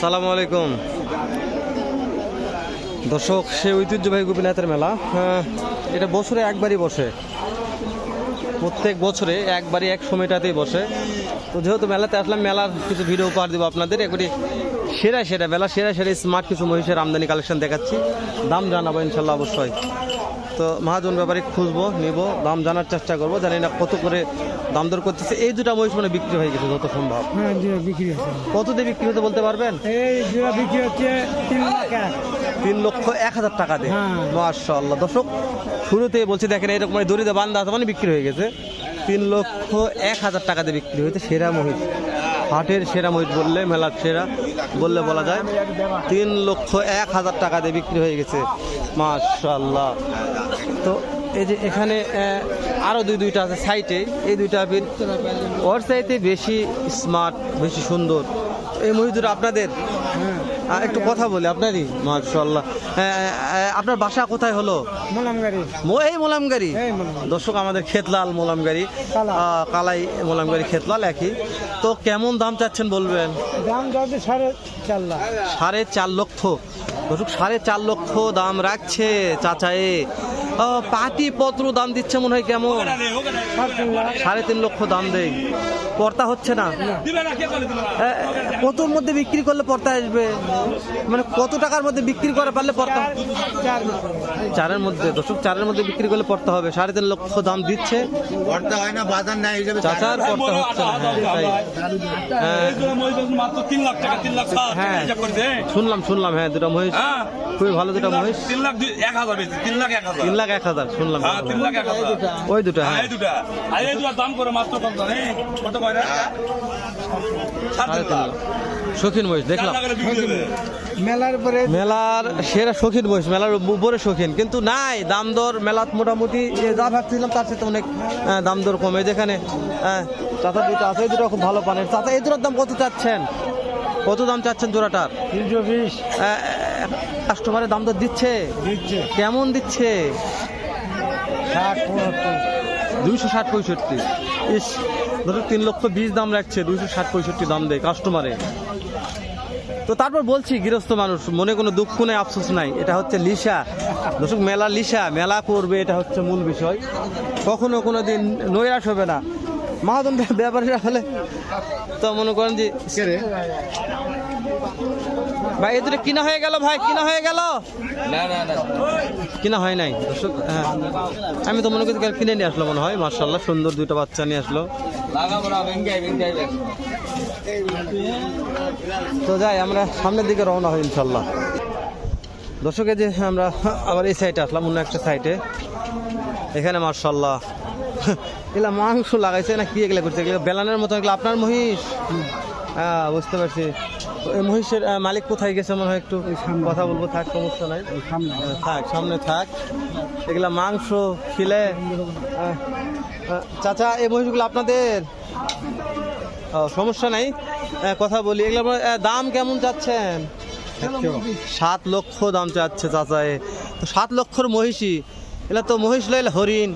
সালামু আলাইকুম। দর্শক সে ঐতিহ্যবাহী গোপীনাথের মেলা হ্যাঁ, এটা বছরে একবারই বসে। প্রত্যেক বছরে একবারই এক সময়টাতেই বসে। তো যেহেতু মেলাতে আসলাম মেলার কিছু ভিডিও উপহার দেবো আপনাদের। একটি সেরা সেরা মেলা সেরা সেরা স্মার্ট কিছু মহিষের আমদানি কালেকশন দেখাচ্ছি। দাম জানাব ইনশাল্লাহ অবশ্যই। তো মহাজন ব্যাপারে খুঁজবো নিব দাম জানার চেষ্টা করব জানি না কত করে দাম দর করতেছে। এই দুটা মহিষ মানে বিক্রি হয়ে গেছে যত সম্ভব। হ্যাঁ বিক্রি কত দিয়ে বিক্রি হতে বলতে পারবেন? এই জোড়া বিক্রি হচ্ছে তিন লাখ তিন লক্ষ এক হাজার টাকা দিয়ে। হ্যাঁ। মাশাল্লাহ দর্শক শুরুতেই বলছি দেখেন এরকম দড়িতে বান্ধা আছে মানে বিক্রি হয়ে গেছে। তিন লক্ষ এক হাজার টাকা দিয়ে বিক্রি হয়েছে সেরা মহিষ। হাটের সেরা মহিষ বললে মেলার সেরা বললে বলা যায়। তিন লক্ষ এক হাজার টাকা দিয়ে বিক্রি হয়ে গেছে। মাশাল্লাহ তো এই যে এখানে আরও দুই দুইটা আছে সাইটে। এই দুইটা ওর চাইতে বেশি স্মার্ট বেশি সুন্দর। এই মহিষ দুটো আপনাদের আহ, একটু কথা বলি আপনারই? মাশাল্লাহ আপনার বাসা কোথায় হলো? এই মোলামগাড়ি? এই মোলামগাড়ি। দর্শক আমাদের খেতলাল মোলামগাড়ি। আহ, কালাই মোলামগাড়ি খেতলাল একই। তো কেমন দাম চাচ্ছেন বলবেন? দাম যাচ্ছে সাড়ে চার লাখ। সাড়ে চার লক্ষ। দর্শক সাড়ে চার লক্ষ দাম রাখছে চাচায়ে পাটি পত্র দাম দিচ্ছে মনে হয় কেমন? সাড়ে তিন লক্ষ দাম দেয় পর্তা হচ্ছে না? এ, কতর মধ্যে বিক্রি করলে পর্তা আসবে। মানে কত টাকার মধ্যে বিক্রি করে পারলে পর্তা? চারের মধ্যে দর্শক চারের মধ্যে বিক্রি করলে পড়তে হবে। সাড়ে তিন লক্ষ দাম দিচ্ছে। পর্দা হয় না বাজার নাই হিসেবে চাচার পড়তে হচ্ছে না হ্যাঁ। হ্যাঁ, হ্যাঁ। দে শুনলাম শুনলাম হ্যাঁ দুটো মহিষ। হ্যাঁ। খুবই ভালো দুটো মহিষ। তিন লাখ এক হাজার তিন লাখ এক হাজার। তিন লাখ এক হাজার শুনলাম। হ্যাঁ তিন লাখ এক হাজার। ওই দুটো হ্যাঁ। দুটা। আর দুটা দাম করে মাত্র কত? শৌখিন মহিষ দেখলাম। মেলার পরে মেলার সেরা শৌখিন মহিষ মেলার উপরে শৌখিন কিন্তু নাই দাম দর মেলাত মোটামুটি যে যা ভাবছিলাম তার সাথে অনেক দাম দর কমে। যেখানে হ্যাঁ চাচা দুটো আছে এই দুটো খুব ভালো পানের। চাচা এই দুটোর দাম কত চাচ্ছেন? কত দাম চাচ্ছেন জোড়াটার? তিনশো বিশ। কাস্টমারের দাম দর দিচ্ছে? কেমন দিচ্ছে? দুইশো ষাট পঁয়ষট্টি। ইস ধরো তিন লক্ষ বিশ দাম রাখছে দুইশো ষাট পঁয়ষট্টি দাম দেয় কাস্টমারে। তো তারপর বলছি গৃহস্থ মানুষ মনে কোনো দুঃখ নেই আফসোস নাই। এটা হচ্ছে লিসা। দর্শক মেলা লিসা মেলা করবে এটা হচ্ছে মূল বিষয়। কখনো কোনো দিন নৈরাশ হবে না। মাহাদম ব্যাপারীরা হলে তো মনে করেন যে ভাই এ দুটো কিনা হয়ে গেল ভাই কিনা হয়ে গেল? কিনা হয় নাই? দর্শক হ্যাঁ। আমি তো মনে কাল কিনে নিয়ে আসলো মনে হয় মার্শাল্লাহ সুন্দর দুটো বাচ্চা নিয়ে আসলো। তো যাই আমরা সামনের দিকে রওনা হই ইনশাল্লাহ দর্শকে যে আমরা আবার এই সাইডে আসলাম অন্য একটা সাইডে এখানে মার্শাল্লাহ এগুলা মাংস লাগাইছে না কি এগুলা করছে? এগুলা বেলানের মতো এগুলো আপনার মহিষ? হ্যাঁ বুঝতে পারছি। এই মহিষের মালিক কোথায় গেছে মনে হয় একটু কথা বলব থাক সমস্যা নাই। থাক সামনে থাক। এগুলা মাংস খিলে। চাচা এই মহিষগুলো আপনাদের? সমস্যা নাই। কথা বলি। এগুলো দাম কেমন চাচ্ছেন? সাত লক্ষ। দাম চাচ্ছে চাচা এ। তো সাত লক্ষর মহিষী এগুলা তো মহিষ লইলে হরিণ।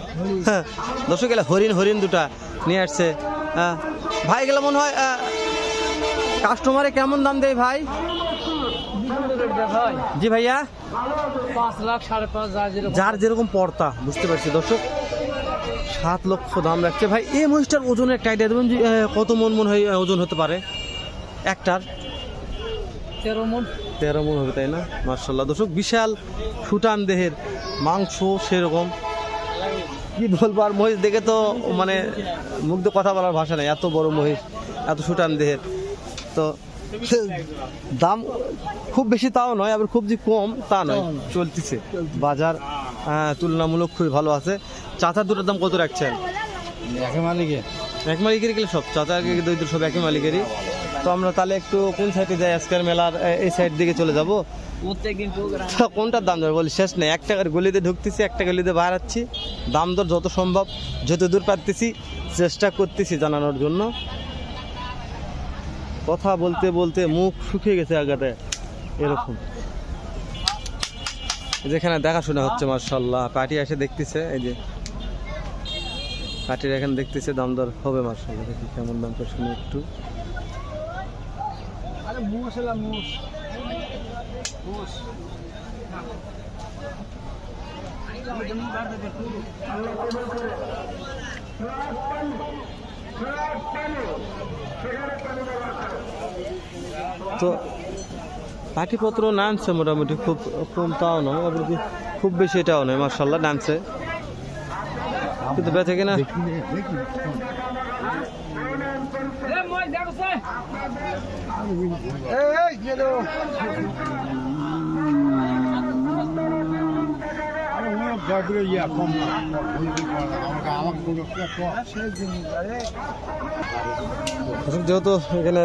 হ্যাঁ দর্শক এলা হরিণ হরিণ দুটা নিয়ে আসছে। ভাই গেলে মনে হয় কাস্টমারে কেমন দাম দেয় ভাই? জি ভাইয়া। পাঁচ লাখ সাড়ে পাঁচ যার যেরকম পর্তা বুঝতে পারছি দর্শক। সাত লক্ষ দাম রাখছে। ভাই এই মহিষটার ওজনের একটা আইডিয়া দেবেন যে কত মন মন হয় ওজন হতে পারে? একটার। তেরো মন। তেরো মন হবে তাই না? মার্শাল্লাহ দর্শক বিশাল সুটান দেহের মাংস সেরকম। কি বলব আর মহিষ দেখে তো মানে মুখ দিয়ে কথা বলার ভাষা নেই এত বড় মহিষ এত সুটান দেহের। তো দাম খুব বেশি তাও নয় আবার খুব যে কম তা নয় চলতেছে। বাজার তুলনামূলক খুবই ভালো আছে। চাচার দুটোর দাম কত রাখছেন? একে মালিকে। এক মালিকেরই গেলে সব চাচা দরিদ্র সব একই মালিকেরই। তো আমরা তাহলে একটু কোন সাইডে যাই? আজকের মেলার এই সাইড দিকে চলে যাব। তো কোনটার দাম দর বলি? শেষ নেই। এক টাকার গলিতে ঢুকতেছি একটা গলিতে বাড়াচ্ছি। দাম দর যত সম্ভব যত দূর পারতেছি চেষ্টা করতেছি জানানোর জন্য। কথা বলতে বলতে মুখ শুকিয়ে গেছে আগাতে। এরকম। যেখানে দেখাশোনা হচ্ছে মার্শাল্লাহ পার্টি এসে দেখতেছে এই যে। পার্টির এখানে দেখতেছে দাম দর হবে মার্শাল্লাহ দেখি কেমন দাম শুনে একটু। তো পাটিপত্র নামছে মোটামুটি খুব কম তাও নয় কি খুব বেশি এটাও নয় মার্শাল্লাহ নামছে। কিন্তু বেঁচে কিনা দর্শক, যেহেতু এখানে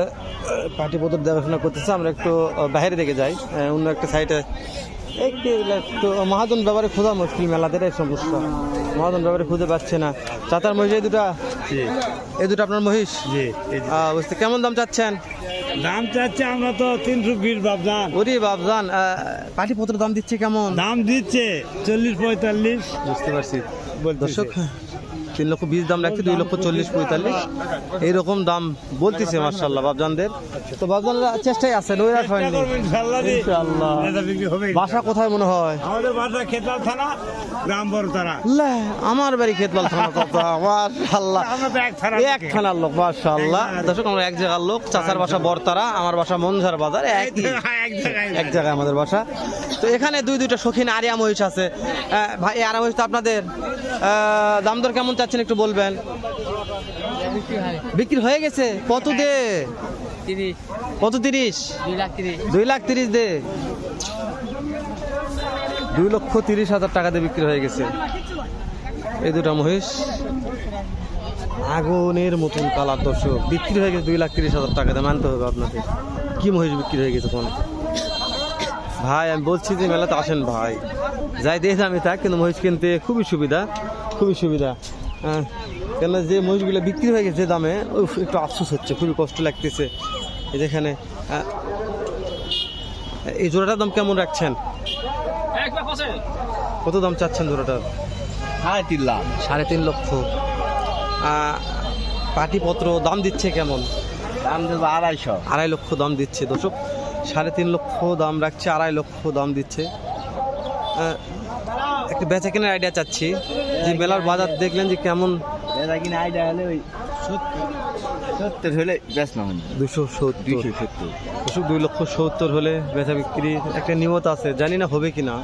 পাটিপত্র দেখাশোনা করতেছে আমরা একটু বাইরে দিকে যাই অন্য একটা সাইডে একটু একটু মহাজন ব্যাপারে খোঁজা মুশকিল মেলাদের এই সমস্যা। মহাজন ব্যাপারে খুঁজে পাচ্ছে না। চাতার মহিষ এই দুটা? এই দুটো আপনার মহিষ? জি বুঝতে কেমন দাম চাচ্ছেন? দাম চাচ্ছে আমরা তো তিনশো বিশ বাবজান ওরে বাবজান পাটিপত্র দাম দিচ্ছে কেমন? দাম দিচ্ছে চল্লিশ পঁয়তাল্লিশ। বুঝতে পারছি। দর্শক তিন লক্ষ বিশ দাম রাখছে দুই লক্ষ চল্লিশ পঁয়তাল্লিশ। এইরকম দাম বলতেছে মার্শাল্লাহ বাবজানদের তো বাবজানরা চেষ্টায় আছে নৈরাশ হয়নি। বাসা কোথায় মনে হয়? আমাদের বাসা খেতাল থানা গ্রাম বড় তারা। আমার বাড়ি খেতলাল থানা কথা তো এক থানা থানার লোক। মাশাল্লাহ দর্শক আমরা এক জায়গার লোক চাচার বাসা বরতারা আমার বাসা মনঝার বাজার একই। এক জায়গায়। এক জায়গায় আমাদের বাসা। তো এখানে দুই দুইটা শৌখিন আরিয়া মহিষ আছে। ভাই আরিয়া মহিষ তো আপনাদের? দাম দর কেমন চাচ্ছেন একটু বলবেন? বিক্রি হয়ে গেছে। কত দে? কত তিরিশ? দুই লাখ তিরিশ। দুই লাখ তিরিশ দে। দুই লক্ষ তিরিশ হাজার টাকা দিয়ে বিক্রি হয়ে গেছে। এই দুটা মহিষ। আগুনের মতন কালার দর্শক বিক্রি হয়ে গেছে দুই লাখ তিরিশ হাজার টাকা দিয়ে। মানতে হবে আপনাকে। কি মহিষ বিক্রি হয়ে গেছে কোন? ভাই আমি বলছি যে মেলাতে আসেন ভাই। যাই দেখে আমি থাক কিন্তু মহিষ কিনতে খুবই সুবিধা খুবই সুবিধা। কেন যে মহিষগুলো বিক্রি হয়ে গেছে দামে একটু আফসোস হচ্ছে খুবই কষ্ট লাগতেছে। এই যেখানে এই জোড়াটার দাম কেমন রাখছেন? কত দাম চাচ্ছেন জোড়াটার? সাড়ে তিন লাখ। সাড়ে তিন লক্ষ। পাটিপত্র দাম দিচ্ছে কেমন? দাম দেবো আড়াইশো। আড়াই লক্ষ দাম দিচ্ছে দর্শক। সাড়ে তিন লক্ষ দাম রাখছে আড়াই লক্ষ দাম দিচ্ছে। একটা বেচা কেনার আইডিয়া চাচ্ছি। যে মেলার বাজার দেখলেন যে কেমন কিনা আইডিয়া হলে ওই সত্তর হলে না। দুশো সত্তর। দর্শক দুই লক্ষ সত্তর হলে বেচা বিক্রি একটা নিয়ত আছে। জানি না হবে কি না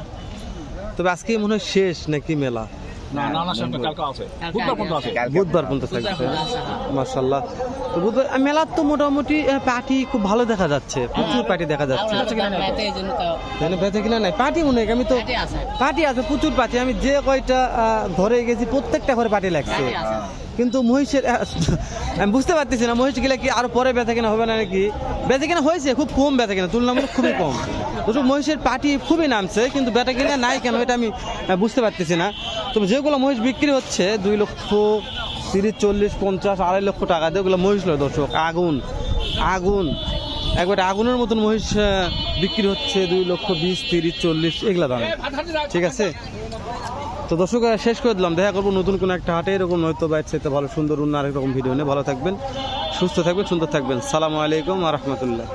তবে আজকেই মনে হয় শেষ নাকি মেলা? না না না সামনে কালকে আছে। বুধবার পর্যন্ত আছে। বুধবার পর্যন্ত থাকবে। মার্শাল্লাহ তো বুধবার মেলার তো মোটামুটি পার্টি খুব ভালো দেখা যাচ্ছে। প্রচুর পার্টি দেখা যাচ্ছে। মানে বেচা কিনা নাই? পার্টি মনে আমি তো পার্টি আছে। প্রচুর পার্টি আমি যে কয়টা আহ, ঘরে গেছি প্রত্যেকটা ঘরে পার্টি লাগছে। কিন্তু মহিষের আমি বুঝতে পারতেছি না, মহিষ গেলে কি আরও পরে বেচা কিনা হবে না নাকি? বেচা কিনা হয়েছে, খুব কম বেচা কিনা, তুলনামূলক খুবই কম। দুটো মহিষের পার্টি খুবই নামছে, কিন্তু বেচা কিনা নাই কেন এটা আমি বুঝতে পারতেছি না। তবে যেগুলো মহিষ বিক্রি হচ্ছে, দুই লক্ষ তিরিশ, চল্লিশ, পঞ্চাশ, আড়াই লক্ষ টাকা দিয়ে ওগুলো মহিষ নয় দর্শক। আগুন আগুন। একবারে আগুনের মতন মহিষ বিক্রি হচ্ছে দুই লক্ষ বিশ, তিরিশ, চল্লিশ, এগুলা দাম। ঠিক আছে? তো দর্শক শেষ করে দিলাম। দেখা করব নতুন কোনো একটা হাটে, এরকম নয়তো বাইর চাইতে ভালো সুন্দর অন্য আরেক রকম ভিডিও নিয়ে। ভালো থাকবেন, সুস্থ থাকবেন, সুন্দর থাকবেন। সালামু আলাইকুম আ রহমতুল্লাহ।